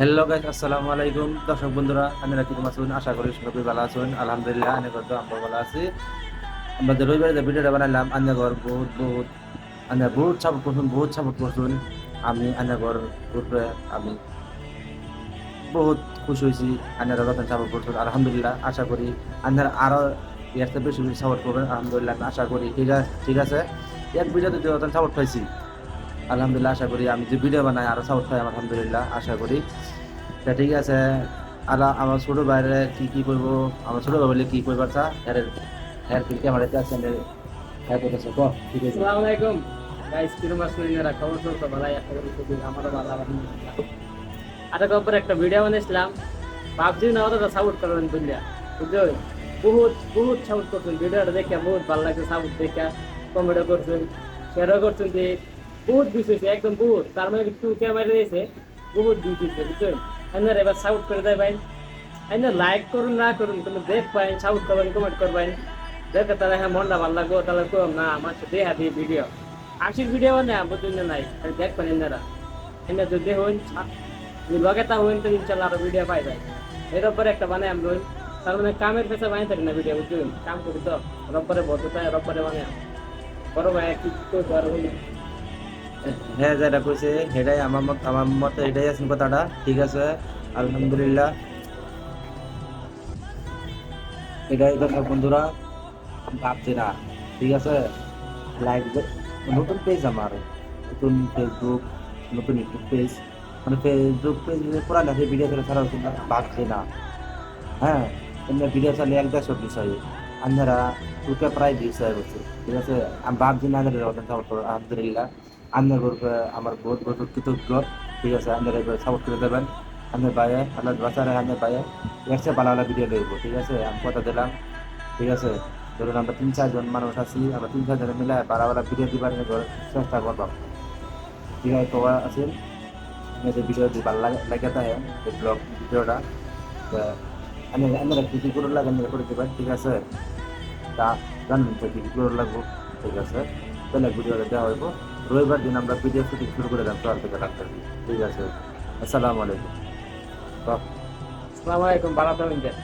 Hello guys আসসালামু আলাইকুম দর্শক বন্ধুরা আপনারা কীরকম আছেন আশা করি সবাই ভালো আছেন। আলহামদুলিল্লাহ অনেক আমরা ভালো আছি। আমরা যে রবিবারে যে ভিডিওটা বানাইলাম, আন্না ঘর বহুত বহুত, আন্না বহুত সাপোর্ট করছেন, বহুত সাপোর্ট করছেন। আমি আন্না ঘর আমি বহুত খুশি হয়েছি। আন্নারা রতন সাপোর্ট করছেন, আলহামদুলিল্লাহ, আশা করি আন্নারা আরও এর বেশি বেশি সাপোর্ট করবেন। আলহামদুলিল্লাহ, আমি আশা করি। ঠিক আছে ঠিক আছে? এক ভিডিওতে যে রতন সাপোর্ট পাইছি। আলহামদুলিল্লাহ, আশা করি। আমি যে ভিডিও বানাই, আরও সাপোর্ট পাই, আলহামদুলিল্লাহ, আশা করি। তা ঠিক আছে। আর আমার ছোট বাইরে কি কি করব? আমার ছোটো ভাই বলে কি করবার চা এর এর কি আমার এটা আছে হ্যাঁ করতেছে কো? ঠিক আছে। আসসালামু আলাইকুম। গাইস কিরম আছেন আপনারা? খবর তো ভালোই আশা করি খুবই আমারও ভালো, আলহামদুলিল্লাহ। আরেক উপর একটা ভিডিও বানিয়েছিলাম। ভাবছি না ওটা সাপোর্ট করবেন বুঝলিয়া বুঝছ? বহুত বহুত সাপোর্ট করছেন। ভিডিওটা দেখে বহুত ভালো লাগছে সাপোর্ট দেখে। কমেন্টও করছেন শেয়ারও করছেন যে বহুত ভিউজ হয়েছে একদম বহুত। তার মানে একটু ক্যামেরা দিয়েছে, বহুত ভিউজ হয়েছে বুঝছেন? আপনারা এবার সাপোর্ট করে দেয় ভাই। আপনারা লাইক করুন, না করুন কিন্তু দেখ পাই সাপোর্ট করবেন কমেন্ট করবেন। দেখে তাহলে হ্যাঁ মনটা ভালো লাগবো, তাহলে তো না, আমার সাথে দেখা দিয়ে ভিডিও আশির ভিডিও না বুঝুন না নাই, খালি দেখবেন এনারা এনে যদি হইন লগে তা হইন তো ইনশাল্লাহ আরও ভিডিও পাই যায়। এর উপরে একটা বানাই আমি রইন তার মানে কামের পেছে বানাই থাকি না ভিডিও বুঝুন কাম করি তো রব্বরে বলতে চাই রব্বরে বানাই বড় ভাই, কি করব আর হ্যাঁ যেটা কইছে সেটাই আমার মত, আমার মতে, এটাই আছে কথাটা, ঠিক আছে? আলহামদুলিল্লাহ। এটাই দর্শক বন্ধুরা, ভাবছি না, ঠিক আছে? লাইক নতুন পেজ আমার, নতুন ফেসবুক নতুন ইউটিউব পেজ মানে ফেসবুক পেজ পুরা লেখে ভিডিও ছাড়া না, ভাবছি না। হ্যাঁ ভিডিও চালিয়ে এক দেড়শো বিষয় আপনারা টুকে প্রায় বিষয় করছে ঠিক আছে ভাবছি না করো আলহামদুলিল্লাহ আপনার গ্রুপে আমার বহুত বহুত কৃতজ্ঞ ঠিক আছে আপনারা সাপোর্ট করে দেবেন আপনার বাইরে আপনার বাচ্চারা আপনার বাইরে চেয়ে ভালো ভালো ভিডিও দেখব ঠিক আছে আমি কথা দিলাম ঠিক আছে ধরুন আমরা তিন চারজন মানুষ আছি আমরা তিন চারজনে মিলে ভালো ভালো ভিডিও দিবার চেষ্টা করব ঠিক আছে তো আছেন ভিডিও যদি ভালো লাগে লাগে ব্লগ ভিডিওটা আমি আমরা কী করে লাগে আমরা করে দেবেন ঠিক আছে। তা জানেন তো কী করে লাগবো। ঠিক আছে। তাহলে ভিডিওটা দেওয়া হইব। রবিবার দিন আমরা ভিডিও শুটিং শুরু করে দেবো সকাল থেকে ডাক্তার ঠিক আছে। আসসালামু আলাইকুম। আসসালামু আলাইকুম, ভালো থাকবেন।